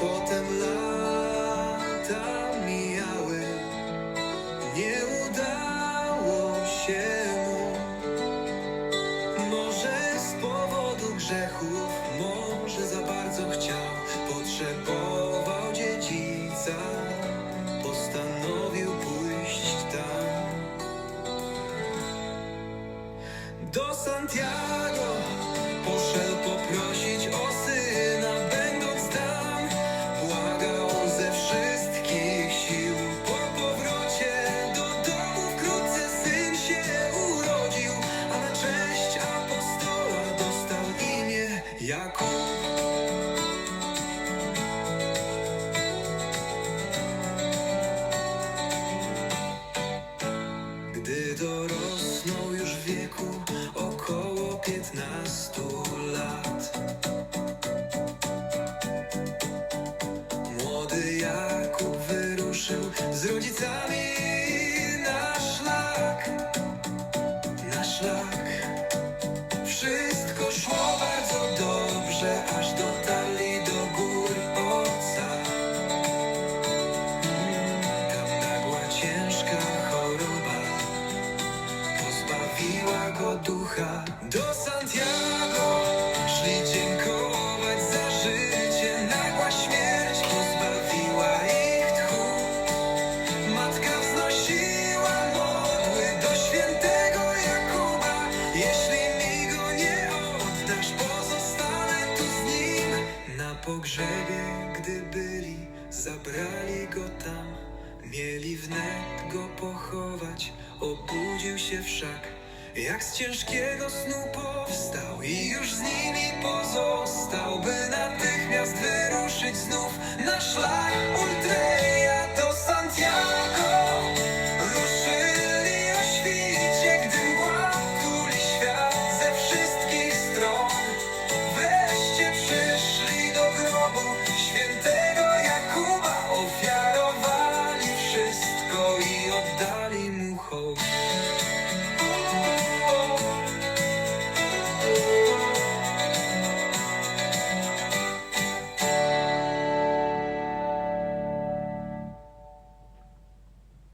Potem lata mijały, nie udało się mu. Może z powodu grzechów, może za bardzo chciał, potrzebował dziedzica, postanowił pójść tam. Do Santiago. Lat. Młody Jakub wyruszył z rodzicami na szlak. Na szlak. Wszystko szło bardzo dobrze, aż dotarli do gór Oca tam nagła ciężka choroba Pozbawiła go ducha. Do Santiago byli Zabrali go tam. Mieli wnet go pochować Obudził się wszak. Jak z ciężkiego snu powstał I już z nimi 더